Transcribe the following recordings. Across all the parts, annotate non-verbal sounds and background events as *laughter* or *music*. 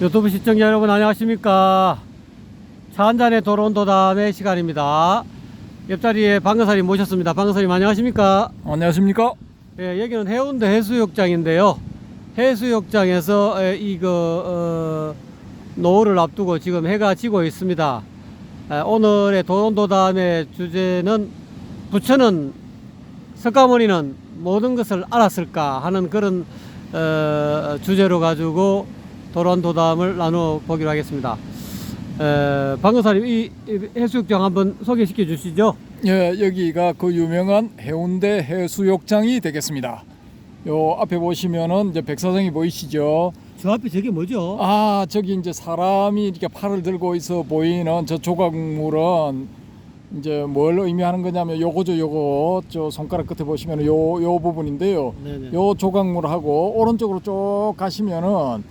유튜브 시청자 여러분 안녕하십니까? 차 한잔의 도론도담의 시간입니다. 옆자리에 방금사님 모셨습니다. 방금사님 안녕하십니까? 안녕하십니까? 예, 여기는 해운대 해수욕장인데요. 해수욕장에서 에, 이거 어, 노을을 앞두고 지금 해가 지고 있습니다. 에, 오늘의 도론도담의 주제는 부처는 석가모니는 모든 것을 알았을까 하는 그런 어, 주제로 가지고 도론도담을 나눠 보기로 하겠습니다. 에, 방금사님 이, 이 해수욕장 한번 소개시켜 주시죠. 예, 여기가 그 유명한 해운대 해수욕장이 되겠습니다. 요 앞에 보시면은 이제 백사장이 보이시죠? 저 앞에 저게 뭐죠? 아, 저기 이제 사람이 이렇게 팔을 들고 있어 보이는 저 조각물은 이제 뭘 의미하는 거냐면 요거죠, 요거. 저 손가락 끝에 보시면 요, 요 부분인데요. 네네. 요 조각물하고 오른쪽으로 쭉 가시면은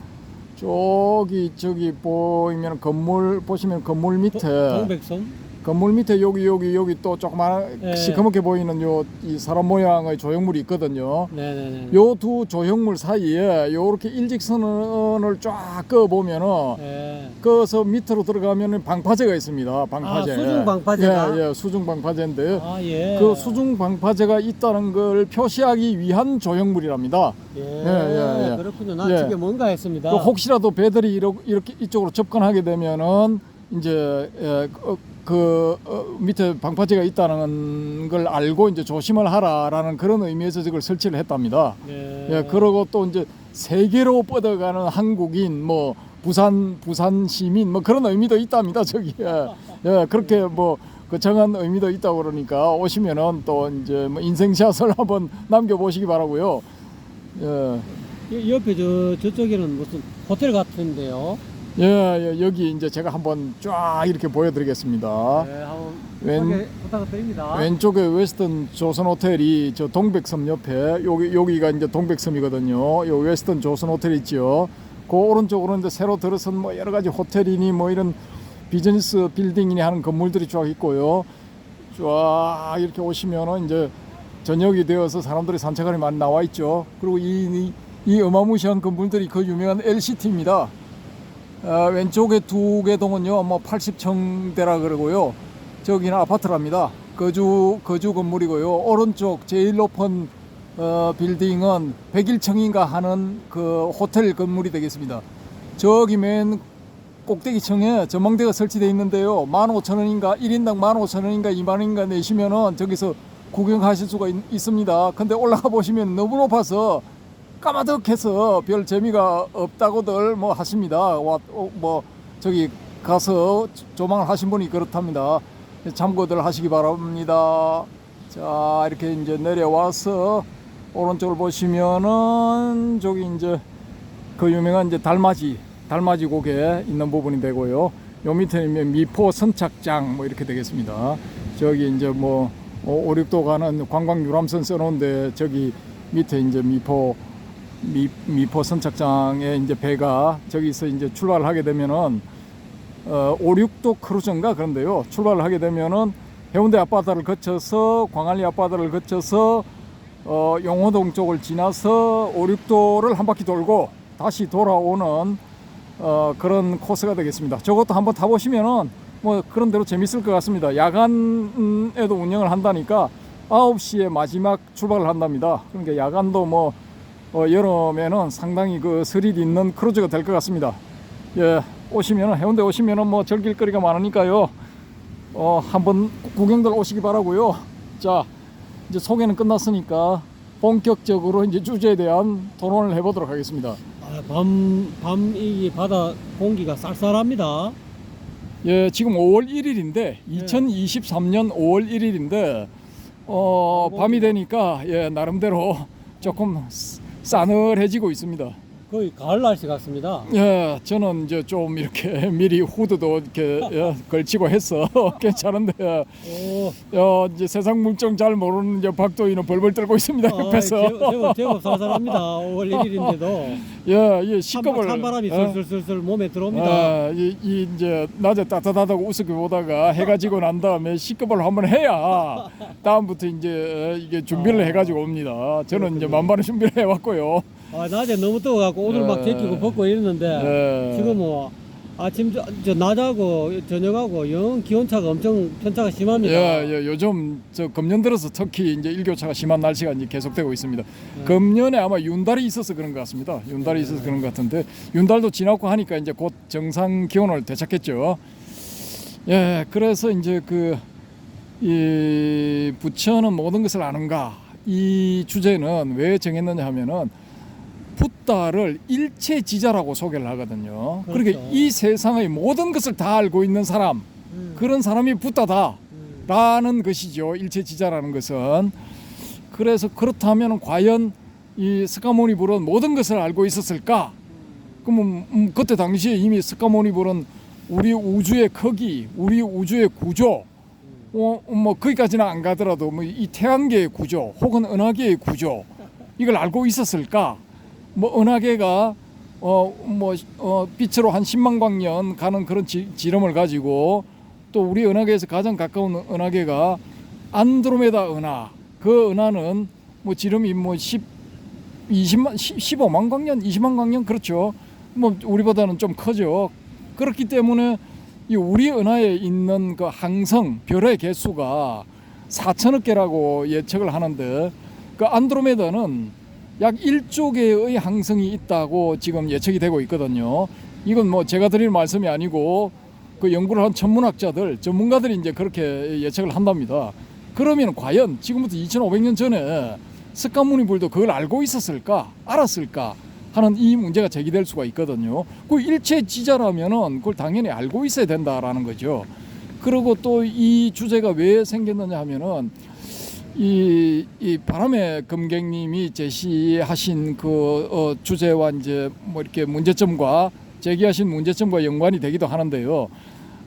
저기 저기 보이면 건물 보시면 건물 밑에 동백섬? 건물 밑에 여기 여기 여기 또 조그만 예. 시커멓게 보이는 요 이 사람 모양의 조형물이 있거든요. 네네네. 요 두 조형물 사이에 요렇게 일직선을 쫙 그어 보면은 예. 그어서 밑으로 들어가면은 방파제가 있습니다. 방파제. 아, 수중 방파제가? 예, 예, 수중 방파제인데 아 예. 그 수중 방파제가 있다는 걸 표시하기 위한 조형물이랍니다. 예. 예, 예. 그렇군요. 난 예. 저게 뭔가 했습니다. 그 혹시라도 배들이 이렇게 이쪽으로 접근하게 되면은 이제 예, 그, 그 어, 밑에 방파제가 있다는 걸 알고 이제 조심을 하라라는 그런 의미에서 저걸 설치를 했답니다. 예. 예, 그러고 또 이제 세계로 뻗어가는 한국인 뭐 부산 부산 시민 뭐 그런 의미도 있답니다. 저기에 예, 그렇게 뭐 거창한 의미도 있다고 그러니까 오시면은 또 이제 뭐 인생샷을 *laughs* 한번 남겨 보시기 바라고요. 예. 여- 옆에 저 저쪽에는 무슨 호텔 같은데요. 예, 예, 여기 이제 제가 한번 쫙 이렇게 보여드리겠습니다. 네, 왼- 부탁드립니다. 왼쪽에 웨스턴 조선 호텔이 저 동백섬 옆에 여기 여기가 이제 동백섬이거든요. 요 웨스턴 조선 호텔 있죠. 그 오른쪽으로 이제 새로 들어선 뭐 여러 가지 호텔이니 뭐 이런 비즈니스 빌딩이니 하는 건물들이 쫙 있고요. 쫙 이렇게 오시면은 이제 저녁이 되어서 사람들이 산책하니 많이 나와 있죠. 그리고 이, 이, 이 어마무시한 건물들이 그 유명한 LCT입니다. 아, 왼쪽에 두 개 동은요, 뭐 80층대라 그러고요. 저기는 아파트랍니다. 거주 거주 건물이고요. 오른쪽 제일 높은 어, 빌딩은 101층인가 하는 그 호텔 건물이 되겠습니다. 저기 맨 꼭대기 층에 전망대가 설치되어 있는데요. 15,000원인가 1인당 15,000원인가 2만 원인가 내시면은 저기서 구경하실 수가 있, 습니다 근데 올라가 보시면 너무 높아서 까마득해서 별 재미가 없다고들 뭐 하십니다. 와, 어, 뭐 저기 가서 조망을 하신 분이 그렇답니다. 참고들 하시기 바랍니다. 자 이렇게 이제 내려와서 오른쪽을 보시면은 저기 이제 그 유명한 이제 달맞이 달맞이 고개 있는 부분이 되고요. 요 밑에는 미포 선착장 뭐 이렇게 되겠습니다. 저기 이제 뭐 어, 오륙도 가는 관광 유람선 써놓은데 저기 밑에 이제 미포 미, 미포 선착장에 이제 배가 저기서 이제 출발을 하게 되면은 어, 오륙도 크루즈인가 그런데요. 출발을 하게 되면은 해운대 앞바다를 거쳐서 광안리 앞바다를 거쳐서 어, 용호동 쪽을 지나서 오륙도를 한 바퀴 돌고 다시 돌아오는 어, 그런 코스가 되겠습니다. 저것도 한번 타보시면은 뭐 그런 대로 재밌을 것 같습니다. 야간에도 운영을 한다니까 9시에 마지막 출발을 한답니다. 그러니까 야간도 뭐 어, 여름에는 상당히 그 스릴 있는 크루즈가 될 것 같습니다. 예, 오시면은 해운대 오시면은 뭐 즐길 거리가 많으니까요. 어, 한번 구경들 오시기 바라고요. 자, 이제 소개는 끝났으니까 본격적으로 이제 주제에 대한 토론을 해보도록 하겠습니다. 아, 밤, 밤, 이 바다 공기가 쌀쌀합니다. 예, 지금 5월 1일인데 2023년 5월 1일인데 어, 밤이 되니까 예, 나름대로 조금 싸- 싸늘해지고 있습니다. 거의 가을 날씨 같습니다. 예, 저는 이제 좀 이렇게 *laughs* 미리 후드도 이렇게 예, 걸치고 해서 *laughs* 괜찮은데 오, 어, 이제 세상 물정 잘 모르는 이제 박도희는 벌벌 떨고 있습니다 아, 옆에서. 제법, 제법, 제법 쌀쌀합니다. *laughs* 5월 1일인데도 예, 이 시급을 찬바람이 예. 슬슬슬슬 몸에 들어옵니다. 아, 이, 이 이제 낮에 따뜻하다고 우습게 보다가 해가 지고 난 다음에 시급을 한번 해야 다음부터 이제 이게 준비를 아, 해가지고 옵니다. 저는 이제. 만반의 준비를 해왔고요. 아, 낮에 너무 더워갖고 오늘 막 예. 제끼고 벗고 이랬는데 예. 지금 뭐 아침 저, 저 낮하고 저녁하고 영 기온차가 엄청 편차가 심합니다. 예, 예, 요즘 저 금년 들어서 특히 이제 일교차가 심한 날씨가 이제 계속되고 있습니다. 네. 금년에 아마 윤달이 있어서 그런 것 같습니다. 윤달이 있어서 그런 것 같은데 윤달도 지나고 하니까 이제 곧 정상 기온을 되찾겠죠. 예, 그래서 이제 그 이 부처는 모든 것을 아는가 이 주제는 왜 정했느냐 하면은 붓다를 일체지자라고 소개를 하거든요. 그러니까 그렇죠. 이 세상의 모든 것을 다 알고 있는 사람 음, 그런 사람이 붓다다. 음. 라는 것이죠. 일체지자라는 것은. 그래서 그렇다면 과연 이 스카모니불은 모든 것을 알고 있었을까? 그러면 음, 그때 당시에 이미 스카모니불은 우리 우주의 크기, 우리 우주의 구조, 어, 뭐 거기까지는 안 가더라도 뭐 이 태양계의 구조 혹은 은하계의 구조 이걸 알고 있었을까? 뭐 은하계가 어뭐 어, 빛으로 한 10만 광년 가는 그런 지, 지름을 가지고 또 우리 은하계에서 가장 가까운 은하계가 안드로메다 은하. 그 은하는 뭐 지름이 뭐 10, 20만 10, 15만 광년 20만 광년 그렇죠. 뭐 우리보다는 좀 크죠. 그렇기 때문에 이 우리 은하에 있는 그 항성 별의 개수가 4천억 개라고 예측을 하는데 그 안드로메다는 약 1조 개의 항성이 있다고 지금 예측이 되고 있거든요. 이건 뭐 제가 드릴 말씀이 아니고 그 연구를 한 천문학자들, 전문가들이 이제 그렇게 예측을 한답니다. 그러면 과연 지금부터 2,500년 전에 스카무니불도 그걸 알고 있었을까, 알았을까 하는 이 문제가 제기될 수가 있거든요. 그 일체 지자라면은 그걸 당연히 알고 있어야 된다라는 거죠. 그리고 또 이 주제가 왜 생겼느냐 하면은 이, 이 바람의 금객님이 제시하신 그 어, 주제와 이제 뭐 이렇게 문제점과 제기하신 문제점과 연관이 되기도 하는데요.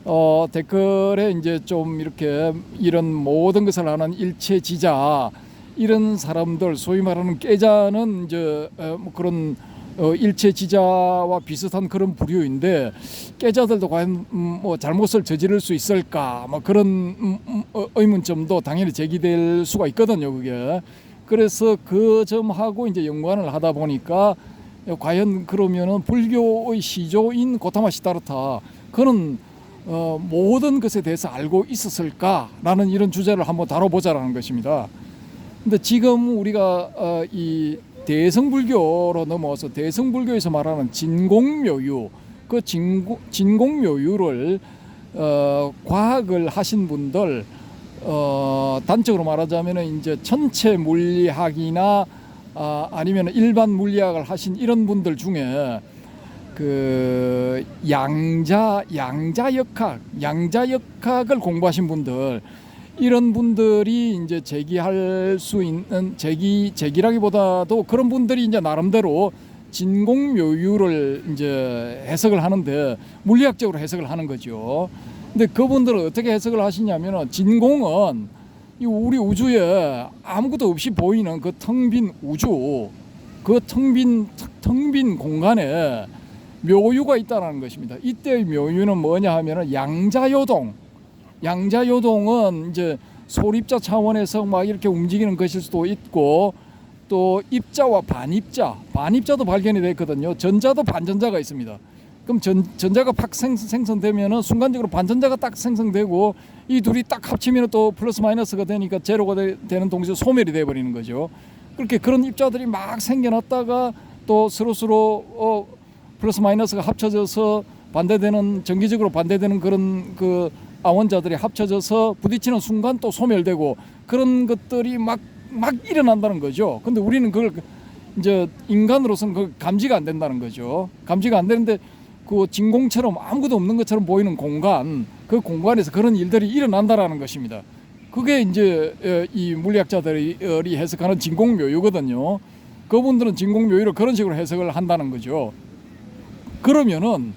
어, 댓글에 이제 좀 이렇게 이런 모든 것을 아는 일체지자 이런 사람들 소위 말하는 깨자는 이제 어, 뭐 그런 어, 일체 지자와 비슷한 그런 부류인데 깨자들도 과연 음, 뭐 잘못을 저지를 수 있을까 뭐 그런 음, 음, 어, 의문점도 당연히 제기될 수가 있거든요 그게 그래서 그 점하고 이제 연관을 하다 보니까 과연 그러면은 불교의 시조인 고타마 시다르타 그는 어, 모든 것에 대해서 알고 있었을까라는 이런 주제를 한번 다뤄보자라는 것입니다. 근데 지금 우리가 어, 이 대성불교로 넘어서 대성불교에서 말하는 진공묘유 그 진공, 진공묘유를 어, 과학을 하신 분들 어, 단적으로 말하자면은 이제 천체 물리학이나 아, 아니면 일반 물리학을 하신 이런 분들 중에 그 양자 양자역학 양자역학을 공부하신 분들 이런 분들이 이제 제기할 수 있는 제기 제기라기보다도 그런 분들이 이제 나름대로 진공묘유를 이제 해석을 하는데 물리학적으로 해석을 하는 거죠. 근데 그분들은 어떻게 해석을 하시냐면은 진공은 이 우리 우주에 아무것도 없이 보이는 그 텅 빈 우주 그 텅 빈 텅 빈 공간에 묘유가 있다는 것입니다. 이때의 묘유는 뭐냐 하면은 양자요동 양자요동은 이제 소립자 차원에서 막 이렇게 움직이는 것일 수도 있고 또 입자와 반입자, 반입자도 발견이 됐거든요. 전자도 반전자가 있습니다. 그럼 전, 전자가 팍 생, 생성되면은 순간적으로 반전자가 딱 생성되고 이 둘이 딱 합치면 또 플러스 마이너스가 되니까 제로가 되, 는 동시에 소멸이 돼 버리는 거죠. 그렇게 그런 입자들이 막 생겨났다가 또 서로서로 어, 플러스 마이너스가 합쳐져서 반대되는 정기적으로 반대되는 그런 그 아원자들이 합쳐져서 부딪히는 순간 또 소멸되고 그런 것들이 막 막 일어난다는 거죠. 근데 우리는 그걸 이제 인간으로서는 그 감지가 안 된다는 거죠. 감지가 안 되는데 그 진공처럼 아무것도 없는 것처럼 보이는 공간 그 공간에서 그런 일들이 일어난다라는 것입니다. 그게 이제 어, 이 물리학자들이 해석하는 진공묘유거든요. 그분들은 진공묘유를 그런 식으로 해석을 한다는 거죠. 그러면은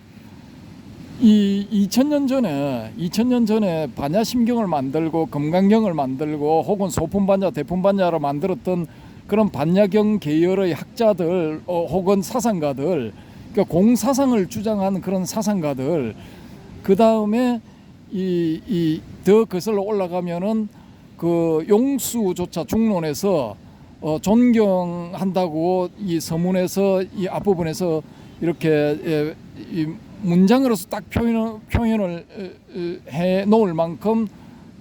이 2000년 전에 2000년 전에 반야 심경을 만들고 금강경을 만들고 혹은 소품 반야 대품 반야를 만들었던 그런 반야경 계열의 학자들 어, 혹은 사상가들 그러니까 공사상을 주장한 그런 사상가들 그 다음에 이 이 더 거슬러 올라가면은 그 용수조차 중론에서 어, 존경한다고 이 서문에서 이 앞부분에서 이렇게 예, 이 문장으로서 딱 표현, 표현을 어, 어, 해 놓을 만큼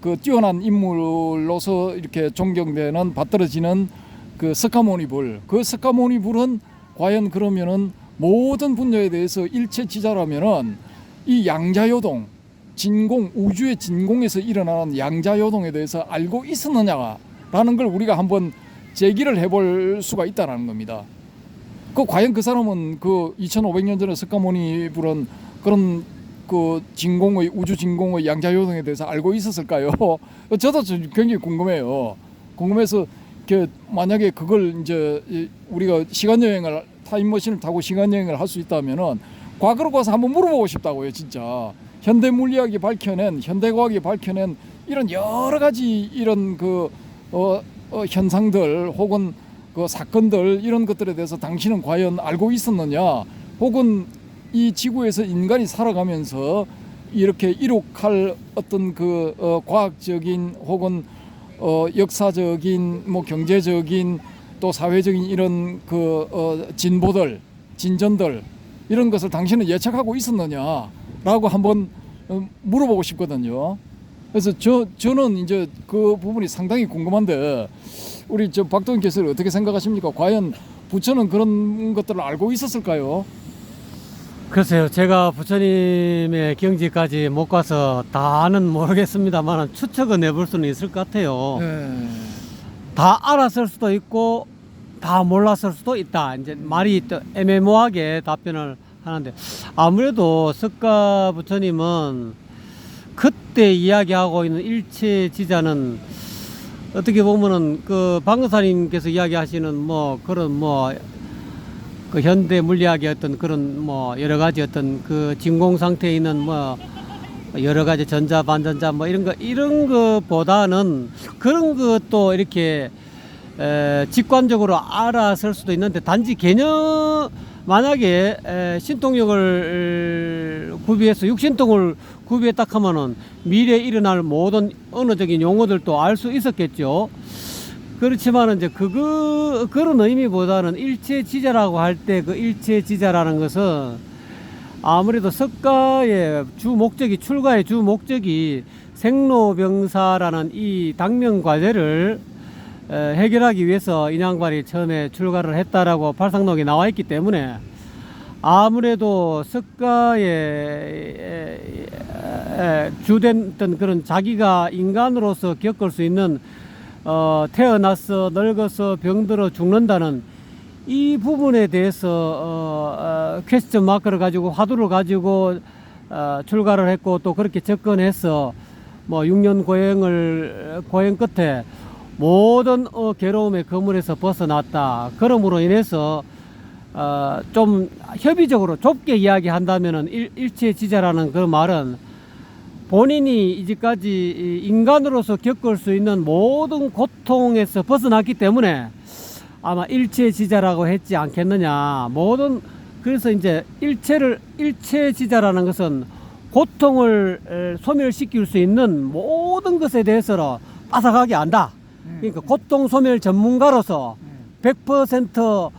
그 뛰어난 인물로서 이렇게 존경되는 받들어지는 그 스카모니불 그 스카모니불은 과연 그러면은 모든 분야에 대해서 일체지자라면은 이 양자요동 진공 우주의 진공에서 일어나는 양자요동에 대해서 알고 있었느냐라는 걸 우리가 한번 제기를 해볼 수가 있다라는 겁니다. 그 과연 그 사람은 그 2,500년 전에 스카모니 불은 그런 그 진공의 우주 진공의 양자요동에 대해서 알고 있었을까요? *laughs* 저도 좀 굉장히 궁금해요. 궁금해서 그 만약에 그걸 이제 이 우리가 시간 여행을 타임머신을 타고 시간 여행을 할 수 있다면은 과거로 가서 한번 물어보고 싶다고요, 진짜. 현대 물리학이 밝혀낸 현대 과학이 밝혀낸 이런 여러 가지 이런 그 어, 어, 현상들 혹은 그 사건들 이런 것들에 대해서 당신은 과연 알고 있었느냐 혹은 이 지구에서 인간이 살아가면서 이렇게 이룩할 어떤 그 어, 과학적인 혹은 어, 역사적인 뭐 경제적인 또 사회적인 이런 그 어, 진보들 진전들 이런 것을 당신은 예측하고 있었느냐라고 한번 어, 물어보고 싶거든요. 그래서 저 저는 이제 그 부분이 상당히 궁금한데 우리 저 박동인 교수는 어떻게 생각하십니까? 과연 부처는 그런 것들을 알고 있었을까요? 글쎄요, 제가 부처님의 경지까지 못 가서 다는 모르겠습니다만 추측은 해볼 수는 있을 것 같아요. 네. 다 알았을 수도 있고 다 몰랐을 수도 있다. 이제 말이 또 애매모호하게 답변을 하는데 아무래도 석가 부처님은 그때 이야기하고 있는 일체 지자는 어떻게 보면은 그 방사님께서 이야기하시는 뭐 그런 뭐 그 현대 물리학의 어떤 그런 뭐 여러 가지 어떤 그 진공 상태에 있는 뭐 여러 가지 전자 반전자 뭐 이런 거 이런 것보다는 그런 것도 이렇게 에, 직관적으로 알았을 수도 있는데 단지 개념 만약에 에, 신통력을 구비해서 육신통을 구비해 딱 하면은 미래에 일어날 모든 언어적인 용어들도 알 수 있었겠죠. 그렇지만 이제 그거 그런 의미보다는 일체 지자라고 할 때 그 일체 지자라는 것은 아무래도 석가의 주 목적이 출가의 주 목적이 생로병사라는 이 당면 과제를 에, 해결하기 위해서 인양발이 처음에 출가를 했다라고 팔상록에 나와 있기 때문에 아무래도 석가의 주된 그런 자기가 인간으로서 겪을 수 있는 어, 태어나서 늙어서 병들어 죽는다는 이 부분에 대해서 어, 어, 퀘스천 마크를 가지고 화두를 가지고 어, 출가를 했고 또 그렇게 접근해서 뭐 6년 고행을 고행 끝에 모든 어, 괴로움의 거물에서 벗어났다. 그러므로 인해서 어, 좀 협의적으로 좁게 이야기한다면은 일, 일체지자라는 그 말은 본인이 이제까지 이 인간으로서 겪을 수 있는 모든 고통에서 벗어났기 때문에 아마 일체지자라고 했지 않겠느냐. 모든 그래서 이제 일체를 일체지자라는 것은 고통을 에, 소멸시킬 수 있는 모든 것에 대해서 빠삭하게 안다. 그러니까 고통 소멸 전문가로서 100%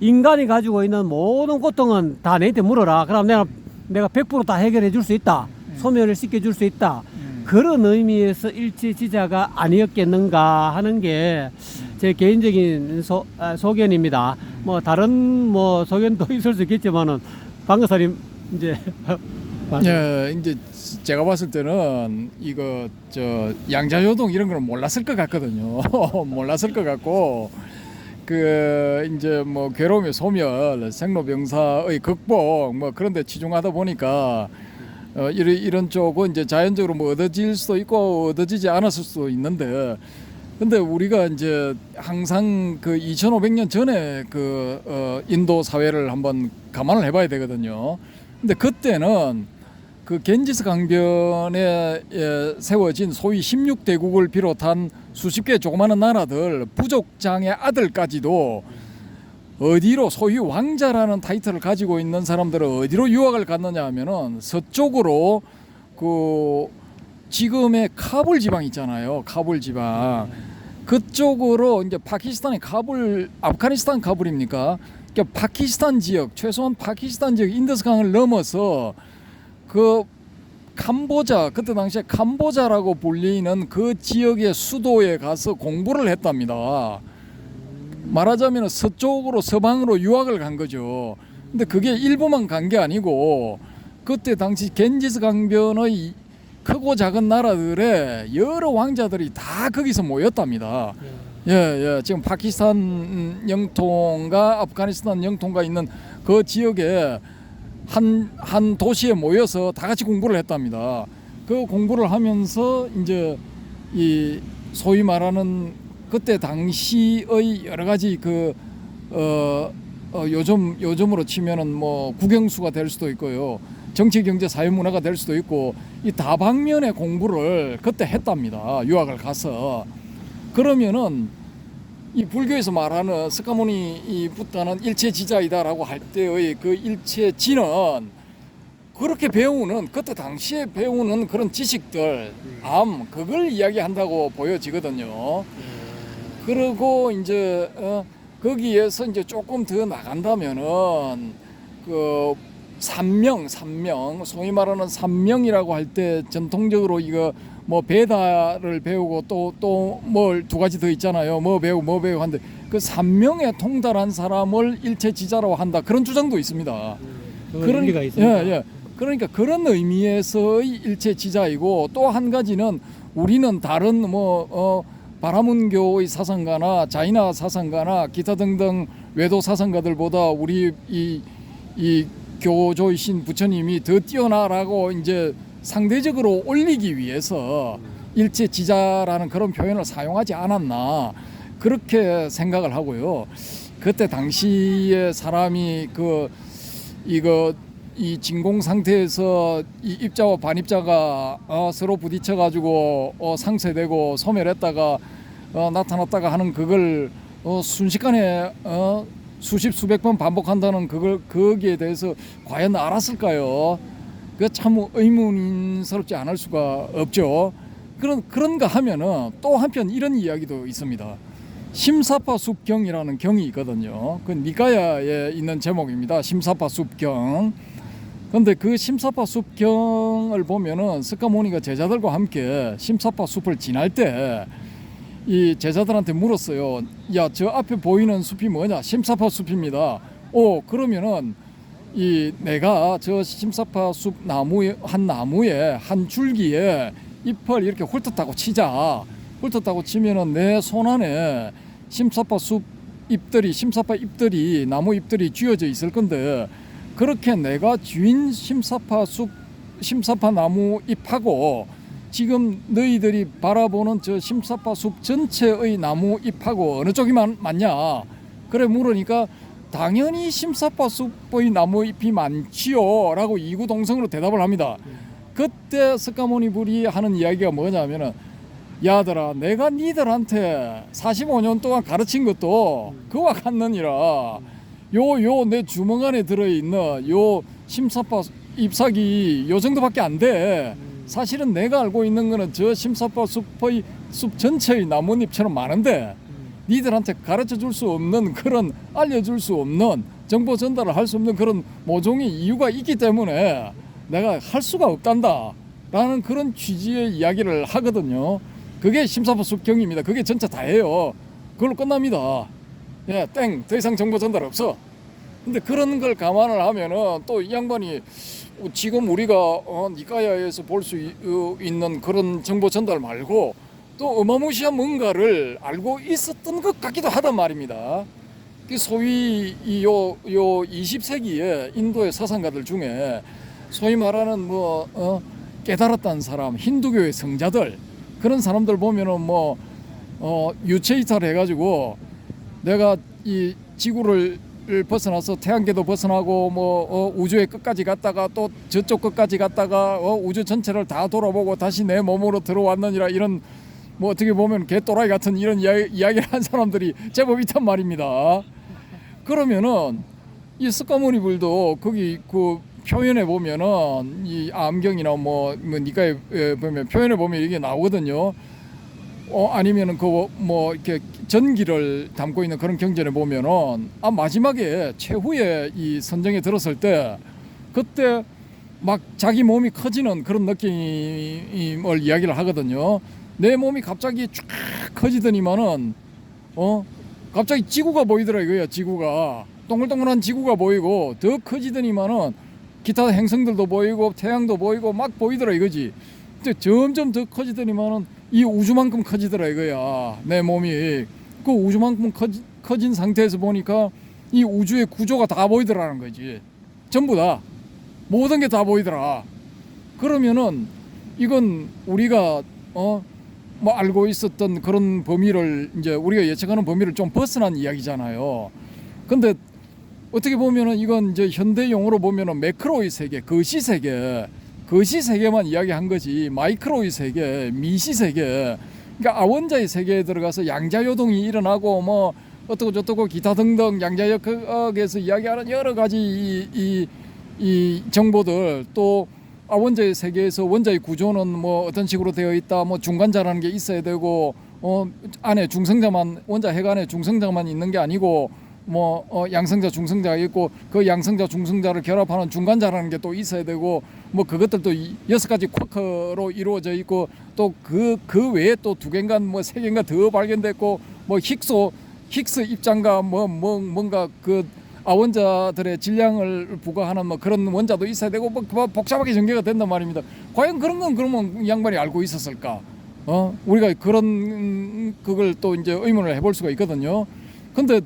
인간이 가지고 있는 모든 고통은 다 내한테 물어라. 그럼 내가 내가 100%다 해결해 줄 수 있다. 소멸을 시켜 줄 수 있다. 그런 의미에서 일치 지자가 아니었겠는가 하는 게 제 개인적인 소, 아, 소견입니다. 뭐 다른 뭐 소견도 *laughs* 있을 수 있겠지만은 방금사님 이제 예, 이제 제가 봤을 때는 이거 저 양자요동 이런 거는 몰랐을 것 같거든요. *laughs* 몰랐을 것 같고 그 이제 뭐 괴로움의 소멸, 생로병사의 극복 뭐 그런 데 치중하다 보니까 어 이런 이런 쪽은 이제 자연적으로 뭐 얻어질 수도 있고 얻어지지 않았을 수도 있는데 근데 우리가 이제 항상 그 2,500년 전에 그 어, 인도 사회를 한번 감안을 해봐야 되거든요. 근데 그때는 그 겐지스 강변에 예, 세워진 소위 16대국을 비롯한 수십 개의 조그마한 나라들 부족장의 아들까지도 어디로 소위 왕자라는 타이틀을 가지고 있는 사람들은 어디로 유학을 갔느냐 하면은 서쪽으로 그 지금의 카불 지방 있잖아요. 카불 지방. 그쪽으로 이제 파키스탄의 카불, 아프가니스탄 카불입니까? 그러니까 파키스탄 지역, 최소한 파키스탄 지역 인더스강을 넘어서 그 캄보자 그때 당시에 캄보자라고 불리는 그 지역의 수도에 가서 공부를 했답니다. 말하자면 서쪽으로 서방으로 유학을 간 거죠. 근데 그게 일부만 간 게 아니고 그때 당시 겐지스 강변의 크고 작은 나라들의 여러 왕자들이 다 거기서 모였답니다. 예, 예. 지금 파키스탄 영통과 아프가니스탄 영통가 있는 그 지역에 한, 한 도시에 모여서 다 같이 공부를 했답니다. 그 공부를 하면서 이제 이 소위 말하는 그때 당시의 여러 가지 그, 어, 어, 요즘, 요즘으로 치면은 뭐 국영수가 될 수도 있고요. 정치, 경제, 사회, 문화가 될 수도 있고 이 다방면의 공부를 그때 했답니다. 유학을 가서. 그러면은 이 불교에서 말하는 스카모니 이 부다는 일체지자이다라고 할 때의 그 일체지는 그렇게 배우는 그때 당시에 배우는 그런 지식들 암 그걸 이야기한다고 보여지거든요. 그리고 이제 어, 거기에서 이제 조금 더 나간다면은 그 삼명 삼명 소위 말하는 삼명이라고 할 때 전통적으로 이거 뭐 베다를 배우고 또 또 뭘 두 가지 더 있잖아요. 뭐 배우고 뭐 배우고 한데 그 삼명에 통달한 사람을 일체 지자라고 한다 그런 주장도 있습니다. 그런 일리가 있습니다. 예, 예. 그러니까 그런 의미에서의 일체 지자이고 또 한 가지는 우리는 다른 뭐 어, 바라문교의 사상가나 자이나 사상가나 기타 등등 외도 사상가들보다 우리 이, 이 교조이신 부처님이 더 뛰어나라고 이제 상대적으로 올리기 위해서 일체지자라는 그런 표현을 사용하지 않았나 그렇게 생각을 하고요. 그때 당시에 사람이 그 이거 이 진공 상태에서 이 입자와 반입자가 어, 서로 부딪혀 가지고 어, 상쇄되고 소멸했다가 어, 나타났다가 하는 그걸 어, 순식간에 어, 수십 수백 번 반복한다는 그걸 거기에 대해서 과연 알았을까요? 그 참 의문스럽지 않을 수가 없죠. 그런 그런가 하면은 또 한편 이런 이야기도 있습니다. 심사파 숲경이라는 경이 있거든요. 그 니가야에 있는 제목입니다. 심사파 숲경. 근데 그 심사파 숲경을 보면은 스카모니가 제자들과 함께 심사파 숲을 지날 때 이 제자들한테 물었어요. 야, 저 앞에 보이는 숲이 뭐냐? 심사파 숲입니다. 오, 그러면은 이 내가 저 심사파 숲 나무에 한 나무에 한 줄기에 잎을 이렇게 훑었다고 치자. 훑었다고 치면은 내 손 안에 심사파 숲 잎들이 심사파 잎들이 나무 잎들이 쥐어져 있을 건데 그렇게 내가 쥐인 심사파 숲 심사파 나무 잎하고 지금 너희들이 바라보는 저 심사파 숲 전체의 나무 잎하고 어느 쪽이 많, 맞냐? 그래 물으니까 당연히 심사파 숲의 나무 잎이 많지요라고 이구 동성으로 대답을 합니다. 그때 스카모니 불이 하는 이야기가 뭐냐면은 야들아 내가 니들한테 45년 동안 가르친 것도 그와 같느니라 요 요 내 주먹 안에 들어있는 요 심사파 잎사귀 요 정도밖에 안 돼 사실은 내가 알고 있는 거는 저 심사파 숲의 숲 전체의 나뭇잎처럼 많은데 니들한테 가르쳐 줄 수 없는 그런 알려줄 수 없는 정보 전달을 할 수 없는 그런 모종의 이유가 있기 때문에 내가 할 수가 없단다 라는 그런 취지의 이야기를 하거든요 그게 심사파 숲경입니다 그게 전체 다예요 그걸로 끝납니다 예, 땡. 더 이상 정보 전달 없어. 근데 그런 걸 감안을 하면은 또 이 양반이 지금 우리가 어, 니까야에서 볼 수 있는 그런 정보 전달 말고 또 어마무시한 뭔가를 알고 있었던 것 같기도 하단 말입니다. 그 소위 이요 요 20세기에 인도의 사상가들 중에 소위 말하는 뭐 어, 깨달았다는 사람, 힌두교의 성자들 그런 사람들 보면은 뭐 어, 유체 이탈 해 가지고 내가 이 지구를 벗어나서 태양계도 벗어나고 뭐 어, 우주의 끝까지 갔다가 또 저쪽 끝까지 갔다가 어, 우주 전체를 다 돌아보고 다시 내 몸으로 들어왔느니라 이런 뭐 어떻게 보면 개또라이 같은 이런 이야기, 이야 기를 한 사람들이 제법 있단 말입니다. 그러면은 이 스카모니 불도 거기 그 표현에 보면은 이 암경이나 뭐, 뭐 니가 보면 표현에 보면 이게 나오거든요. 어 아니면은 그 뭐 이렇게 전기를 담고 있는 그런 경전에 보면은 아 마지막에 최후의 이 선정에 들었을 때 그때 막 자기 몸이 커지는 그런 느낌을 이야기를 하거든요. 내 몸이 갑자기 쫙 커지더니만은 어? 갑자기 지구가 보이더라 이거야 지구가. 동글동글한 지구가 보이고 더 커지더니만은 기타 행성들도 보이고 태양도 보이고 막 보이더라 이거지. 이제 점점 더 커지더니만은 이 우주만큼 커지더라 이거야 내 몸이. 그 우주만큼 커지, 커진 상태에서 보니까 이 우주의 구조가 다 보이더라는 거지. 전부 다. 모든 게 다 보이더라. 그러면은 이건 우리가 어 뭐 알고 있었던 그런 범위를 이제 우리가 예측하는 범위를 좀 벗어난 이야기잖아요 근데 어떻게 보면은 이건 이제 현대 용어로 보면은 매크로의 세계, 거시 세계, 거시 세계만 이야기한 거지 마이크로의 세계, 미시 세계. 그러니까 아원자의 세계에 들어가서 양자요동이 일어나고 뭐 어떻고 저떻고 기타 등등 양자역학에서 이야기하는 여러 가지 이, 이, 이 정보들 또 아 원자의 세계에서 원자의 구조는 뭐 어떤 식으로 되어 있다 뭐 중간자라는 게 있어야 되고 어 안에 중성자만 원자 핵 안에 중성자만 있는 게 아니고 뭐 어, 양성자 중성자가 있고 그 양성자 중성자를 결합하는 중간자라는 게 또 있어야 되고 뭐 그것들도 이 여섯 가지 쿼크로 이루어져 있고 또 그그 외에 또 두 개인가 뭐 세 개인가 더 발견됐고 뭐 힉소 힉스 입장과 뭐 뭐 뭔가 그 아 원자들의 질량을 부과하는 뭐 그런 원자도 있어야 되고 뭐그 복잡하게 전개가 된단 말입니다. 과연 그런 건 그러면 이 양반이 알고 있었을까? 어 우리가 그런 그걸 또 이제 의문을 해볼 수가 있거든요. 근데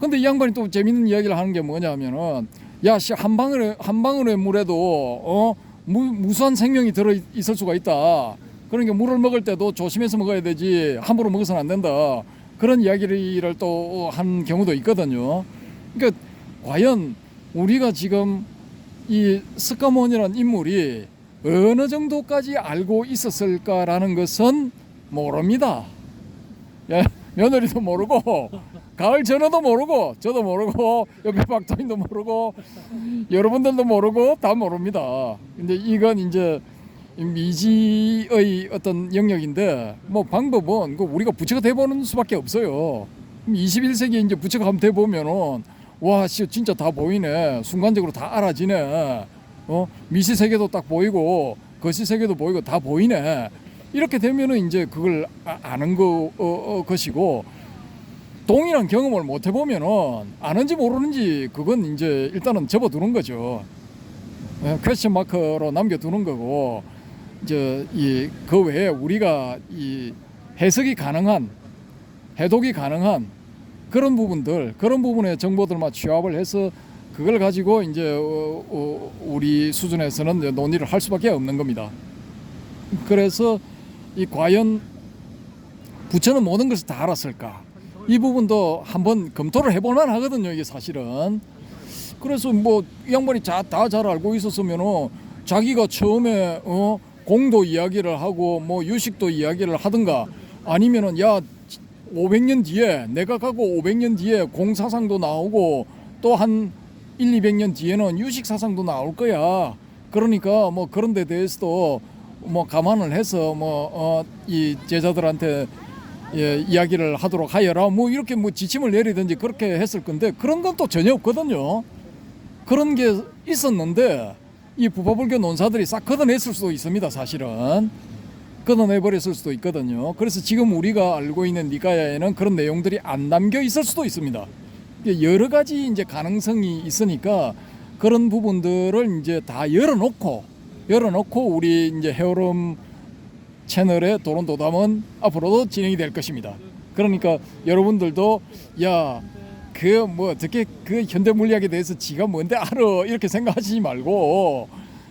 근데 이 양반이 또 재밌는 이야기를 하는 게 뭐냐면은 야씨 한 방울에 한 방울의 물에도 어 무, 무수한 생명이 들어 있- 있을 수가 있다. 그러니까 물을 먹을 때도 조심해서 먹어야 되지 함부로 먹어서는 안 된다. 그런 이야기를 또 한 경우도 있거든요. 그러니까 과연 우리가 지금 이 스카몬이라는 인물이 어느 정도까지 알고 있었을까라는 것은 모릅니다. 예, 며느리도 모르고 가을 전어도 모르고 저도 모르고 옆에 박도인도 모르고 여러분들도 모르고 다 모릅니다. 근데 이건 이제 미지의 어떤 영역인데 뭐 방법은 그 우리가 부처가 돼보는 수밖에 없어요. 21세기 이제 부처가 한번 돼보면은 와, 씨 진짜 다 보이네. 순간적으로 다 알아지네. 어 미시 세계도 딱 보이고 거시 세계도 보이고 다 보이네. 이렇게 되면은 이제 그걸 아- 아는 거 어, 어, 것이고 동일한 경험을 못 해보면은 아는지 모르는지 그건 이제 일단은 접어두는 거죠. 예, 퀘스천 마크로 남겨두는 거고 이제 이 그 외에 우리가 이 해석이 가능한 해독이 가능한 그런 부분들 그런 부분의 정보들만 취합을 해서 그걸 가지고 이제 어, 어, 우리 수준에서는 논의를 할 수밖에 없는 겁니다. 그래서 이 과연 부처는 모든 것을 다 알았을까? 이 부분도 한번 검토를 해볼 만 하거든요. 이게 사실은. 그래서 뭐이 양반이 다 잘 알고 있었으면은 자기가 처음에 어 공도 이야기를 하고 뭐 유식도 이야기를 하든가 아니면은 야 500년 뒤에 내가 가고 500년 뒤에 공 사상도 나오고 또 한 1, 200년 뒤에는 유식 사상도 나올 거야. 그러니까 뭐 그런 데 대해서도 뭐 감안을 해서 뭐이 제자들한테 예, 이야기를 하도록 하여라 뭐 이렇게 뭐 지침을 내리든지 그렇게 했을 건데 그런 건 또 전혀 없거든요. 그런 게 있었는데 이 부파불교 논사들이 싹 걷어냈을 수도 있습니다. 사실은 걷어내버렸을 수도 있거든요. 그래서 지금 우리가 알고 있는 니까야에는 그런 내용들이 안 담겨 있을 수도 있습니다. 여러 가지 이제 가능성이 있으니까 그런 부분들을 이제 다 열어놓고 열어놓고 우리 이제 헤어름 채널의 도론 도담은 앞으로도 진행이 될 것입니다. 그러니까 여러분들도 야 그 뭐 어떻게 그 현대 물리학에 대해서 지가 뭔데 알아 이렇게 생각하시지 말고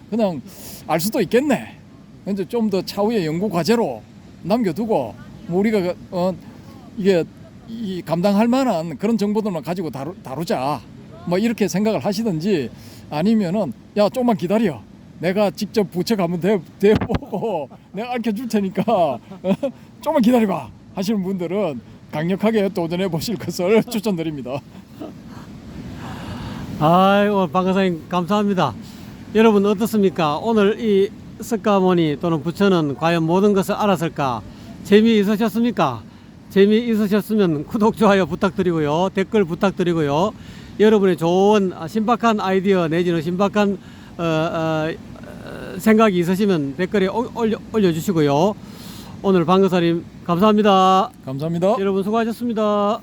그냥 알 수도 있겠네. 이제 좀 더 차후의 연구 과제로 남겨두고 뭐 우리가 그, 어 이게 이 감당할 만한 그런 정보들만 가지고 다루, 다루자. 뭐 이렇게 생각을 하시든지 아니면은 야 좀만 기다려. 내가 직접 부처 가면 돼, 돼 보고 내가 알려 줄 테니까 어, 좀만 기다려봐 하시는 분들은 강력하게 도전해 보실 것을 *laughs* 추천드립니다. 아이 오늘 방사님 감사합니다. 여러분 어떻습니까? 오늘 이 석가모니 또는 부처는 과연 모든 것을 알았을까? 재미있으셨습니까? 재미있으셨으면 구독, 좋아요 부탁드리고요. 댓글 부탁드리고요. 여러분의 좋은 아, 신박한 아이디어 내지는 신박한 어, 어, 어, 생각이 있으시면 댓글에 올- 올려, 올려주시고요. 오늘 방금사님 감사합니다. 감사합니다. 여러분 수고하셨습니다.